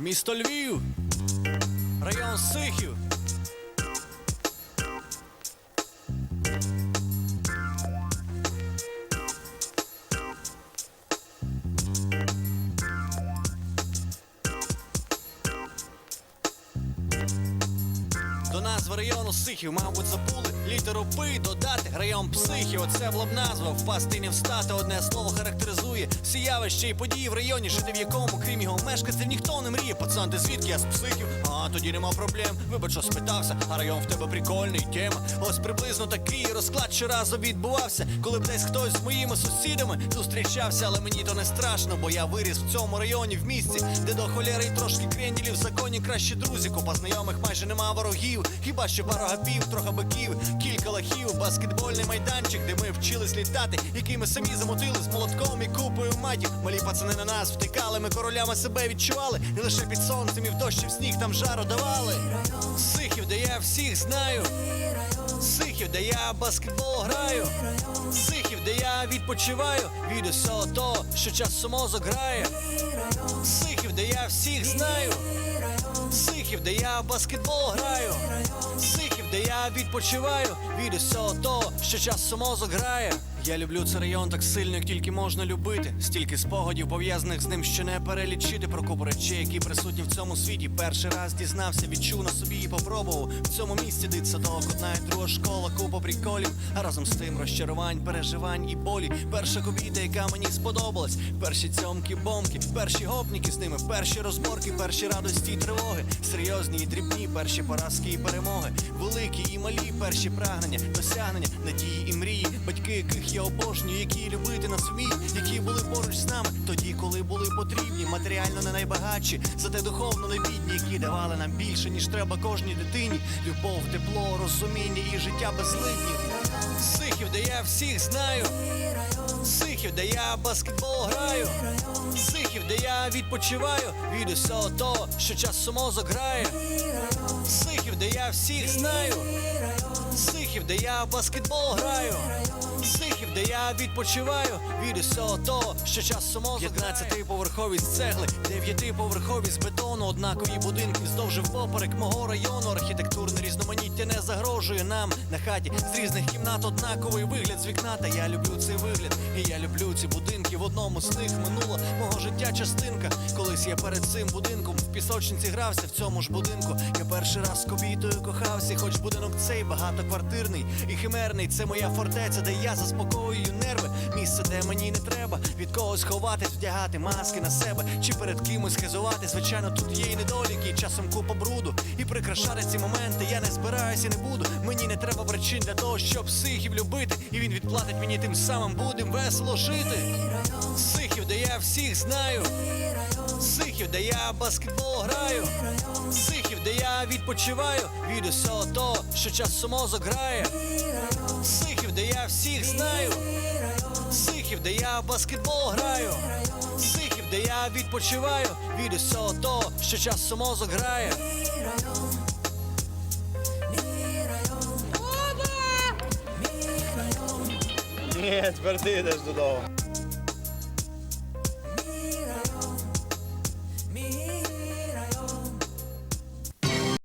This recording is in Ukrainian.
Місто Львів, район Сихів. До назви району Сихів, мабуть, забули літеру П додати район психів. Оце була б назва впасти не встати. Одне слово характеризує явища і події в районі, жити в якому, крім його мешканців, ніхто не мріє. Пацан, ти звідки я з психів? А тоді нема проблем. Вибач, що спитався, а район в тебе прикольний. Тема. Ось приблизно такий розклад щоразу відбувався, коли б десь хтось з моїми сусідами зустрічався, але мені то не страшно, бо я виріс в цьому районі в місті, де до холєри й трошки кренділів в законі кращі друзі. Купа знайомих майже нема ворогів. Хіба що пара гапів, трохи биків, кілька лахів, баскетбольний майданчик, де ми вчились літати, який ми самі замутили з молотком і купою матів. Малі пацани на нас втикали, ми королями себе відчували. Не лише під сонцем і в дощі в сніг там жару давали. Сихів, де я всіх знаю. Сихів, де я баскетбол граю. Сихів, де я відпочиваю від усього того, що час мозок грає. Сихів, де я всіх знаю. Сихів, де я баскетбол граю. Сихів, де я відпочиваю від усього того, що час мозок грає. Я люблю цей район так сильно, як тільки можна любити. Стільки спогадів пов'язаних з ним, що не перелічити про купу речей, які присутні в цьому світі. Перший раз дізнався, відчув на собі і попробував. В цьому місці дитсадок, одна і друга школа, купа приколів. А разом з тим розчарувань, переживань і болі. Перша кобіта, яка мені сподобалась. Перші цьомки, бомки, перші гопніки з ними, перші розборки, перші радості і тривоги. Серйозні і дрібні, перші поразки і перемоги. Великі і малі, перші прагнення, досягнення, надії і мрії. Батьки, яких я обожнюю, які любити нас вміють, які були поруч з нами, тоді, коли були потрібні, матеріально не найбагатші, зате духовно не бідні, які давали нам більше, ніж треба кожній дитині. Любов, тепло, розуміння і життя безлидні. Сихів, я всіх знаю. Сихів, де я баскетбол граю. Сихів, де я відпочиваю від усього того, що часом мозок грає. Сихів, де я всіх знаю. Сихів, де я баскетбол граю. Сихів, де я відпочиваю від усього того, що часом мозок 15 поверхові з цегли, 9 поверхові з бетону, однакові будинки вздовж і впоперек мого району. Архітектурне різноманіття не загрожує нам на хаті з різних кімнат однаковий вигляд з вікна. Та я люблю цей вигляд, і я люблю ці будинки. В одному з них минула мого життя частинка. Колись я перед цим будинком в пісочниці грався в цьому ж будинку. Я перший раз з кобітою кохався, хоч будинок цей багатоквартирний і химерний. Це моя фортеця, де я заспокоюю нерви. Місце, де мені не треба від когось ховатись, вдягати маски на себе чи перед кимось хизувати. Звичайно, тут є і недоліки, і часом купа бруду. І прикрашати ці моменти я не збираюся, не буду. Мені не треба причин для того, щоб психів любити. І він відплатить мені тим самим будем весело жити. Сихів, де я всіх знаю. Сихів, де я баскетбол граю. Сихів, де я відпочиваю від усього того, що часом мозок грає. Сихів, де я всіх знаю. Сихів, де я баскетбол граю. Сихів, де я відпочиваю від усього того, що часом мозок грає. Excelente partida, Dudão.